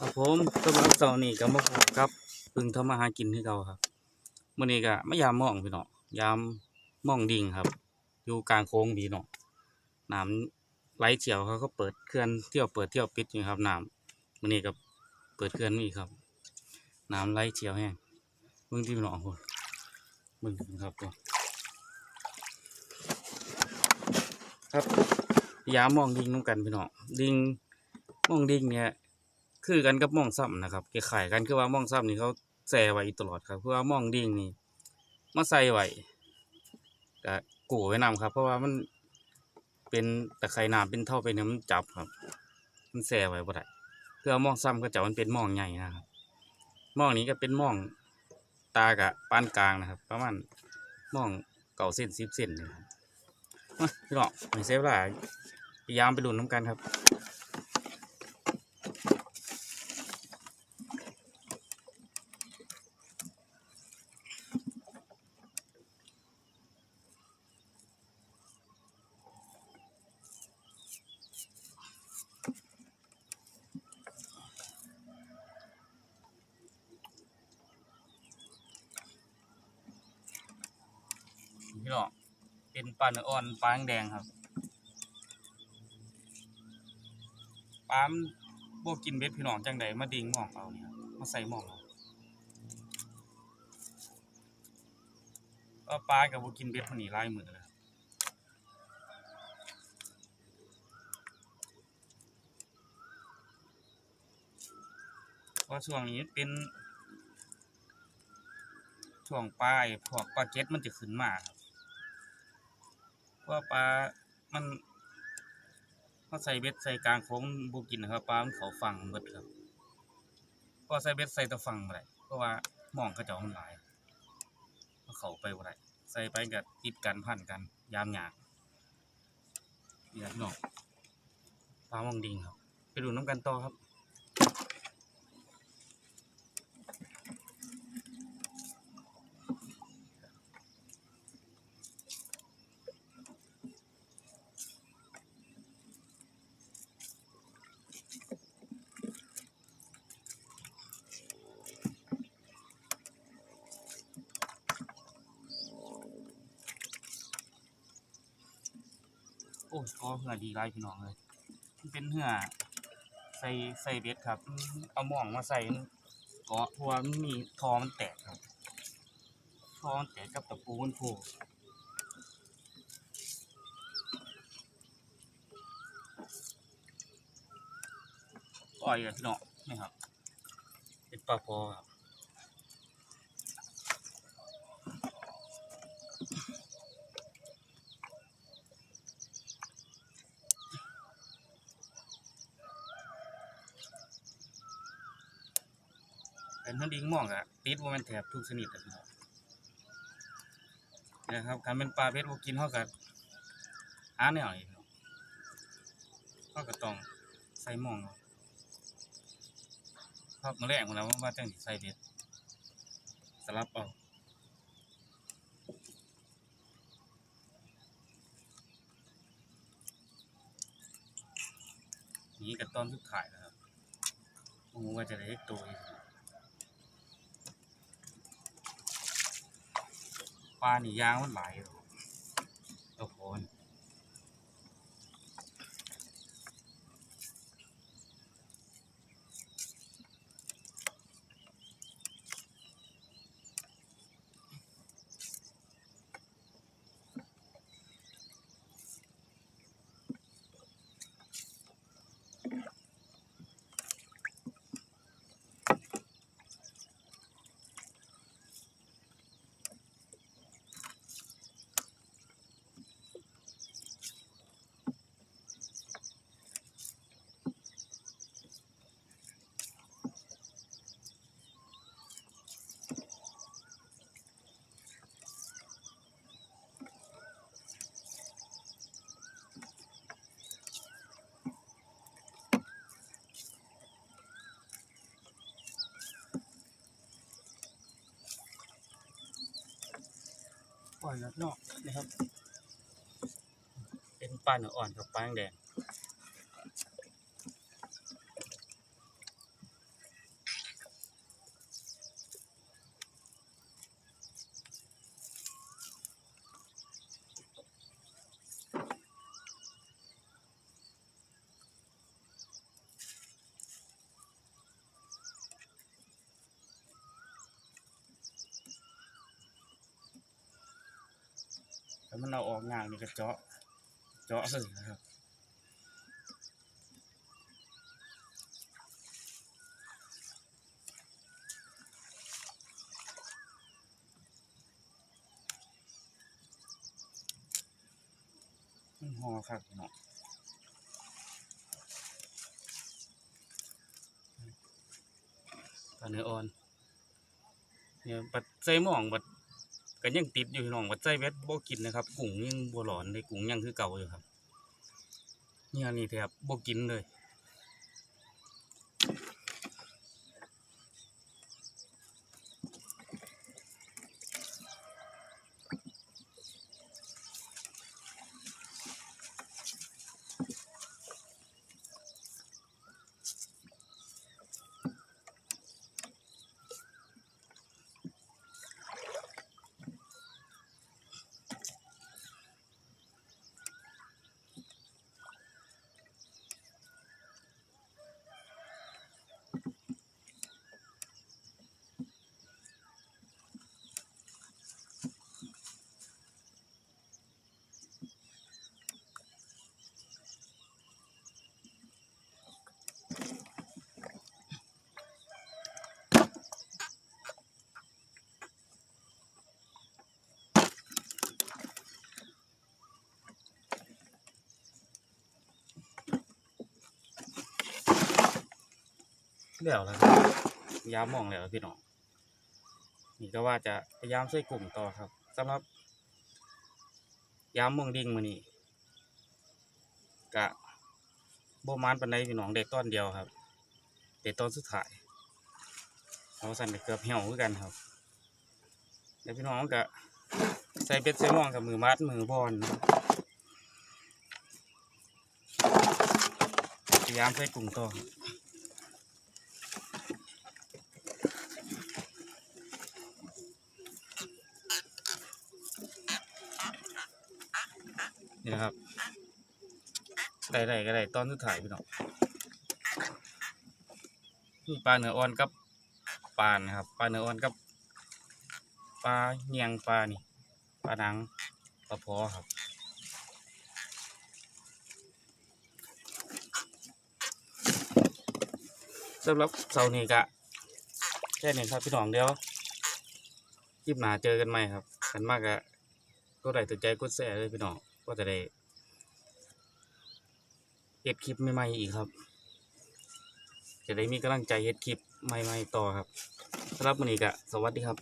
ครับผมสำหรับเสาร์นี้ก็มาพบกับพึ่งทำมาหากินที่เก่าครับมื้อนี้ก็มายามม่องพี่น้องยามม่องดิ่งครับ อยู่กลางโค้งพี่น้องน้ำไหลเฉียวเขาก็เปิดเคลื่อนเที่ยวเปิดเที่ยวปิดอยู่ครับน้ำมื้อนี้ก็เปิดเคลื่อนนี่ครับน้ำไหลเฉียวแห้งเบิ่งที่พี่น้องคนเบิ่งครับผมครับยามม่องดิ่งน้ำกันพี่น้องดิ่งม่องดิ่งเนี่ย คือกันกับมองซ้ำนะครับคล้ายกันคือว่ามองซ้ำนี่เขาแส่ไว้ตลอดครับเพราะว่ามองดิ่งนี่มาใส่ไว้ก็กูไว้นำครับ เพราะว่ามันเป็นตะไคร่น้ำเป็นเท่าเป็นน้ำมันจับครับ มันแส่ไว้บ่ได้คือว่าหมองซ้ำก็จะมันเป็นมองใหญ่นะครับมองนี้ก็เป็นมองตากะปานกลางนะครับ ประมาณมองเก่าเส้นสิบเส้นนะครับพี่น้องไม่เซฟลายพยายามไปลุ้นน้ำกันครับ พี่น้องเป็นปลาเนื้ออ่อนปลาแดงครับปลามันบวกินเบ็ดพี่น้องจังใดมาดิงหมองเอาเนี่ยมาใส่หมองเอาก็ปลากับบวกินเบ็ดคนนี้ลายมือเลยครับเพราะช่วงนี้เป็นช่วงปลายพวกปลาเก็ตมันจะขึ้นมาครับ ว่าปลา มันเขาใส่เบ็ดใส่กลางโค้งบุกินนะครับปลามันเขาฟังเบิดครับเพราะใส่เบ็ดใส่ตะฟังบ่ไปเพราะว่าหมองกระเจามันหลายเอาเขาไปบ่ไปใส่ไปกับติดกันพันกัน ยามหยากนี่แหนองปลามองดิงครับ ไปดูน้ำกันต่อครับ โอ้ยก็เหือดีไรพี่น้องเลยมันเป็นเหือใส่ใส่เบ็ดครับ เอาหม่องมาใส่เกาะเพราะว่ามันมีทอมันแตกครับทอมันแตกกับตะปูมันโผล่ปล่อยเลยพี่น้องนี่ครับ เป็นปลาพอครับ เป็นทั้งดิงม่องอะติดว่ามันแถบทุกชนิดอะพี่น้องนะครับการเป็นปลาเพชรพวกกินเขากับหาแนวนี่พี่น้องเขาก็ต้องใส่ม่องเอาพักมาแรกมาแล้วว่าจังใส่เบ็ดสลับเอานี่กับตอนสุดท้ายนะครับโอ้ว่าจะได้ตัวอีก ปลาหนียางมันหลายอยู่ ปล่อยนอกนะครับ เป็นปลาเนื้ออ่อนกับปลาแดงามันเอาออกงายนี่ก็เจาะ เจาะเลยนะครับมันหอครับเนาะปลาเนื้ออ่อนเนี่ยบัดใส่หม่องบัด ก็ยังติดอยู่น้องวัดใจเวทบ่กินนะครับกุ้งยังบ่หลอนเลยกุ้งยังคือเก่าอยู่ครับเนี่ยนี่แทบบ่กินเลย แล้วแล้วยามมองแล้วพี่น้องนี่ก็ว่าจะพยายามใส่กลุ่มต่อครับสำหรับ ยามมองดิ่งมือนี้กะโบมานปานใดพี่น้องได้ต้นเดียวครับได้ต้นสุดท้ายเอาสั่นเกือบเหี่ยวคือกันครับแล้วพี่น้องก็ใส่เป็ดใส่หม่องกับมือมัดมือบอลพยายามใส่กลุ่มต่อครับ นี่นะครับได้ได้ก็ได้ตอนสุดท้ายพี่น้องนี่ปลาเนื้ออ่อนกับปลานะครับปลาเนื้ออ่อนกับปลาเงียงปลานี่ปลาหนังปลาพอครับสำหรับเสาร์นี้ก็แค่นี้ครับพี่น้องเดียวคลิปหนาเจอกันใหม่ครับกันมากอะก็ได้ตื่นใจกดแชร์เลยพี่น้อง ก็จะได้เฮ็ดคลิปใหม่ๆอีกครับ จะได้มีกำลังใจเฮ็ดคลิปใหม่ๆต่อครับสำหรับวันนี้ก็สวัสดีครับ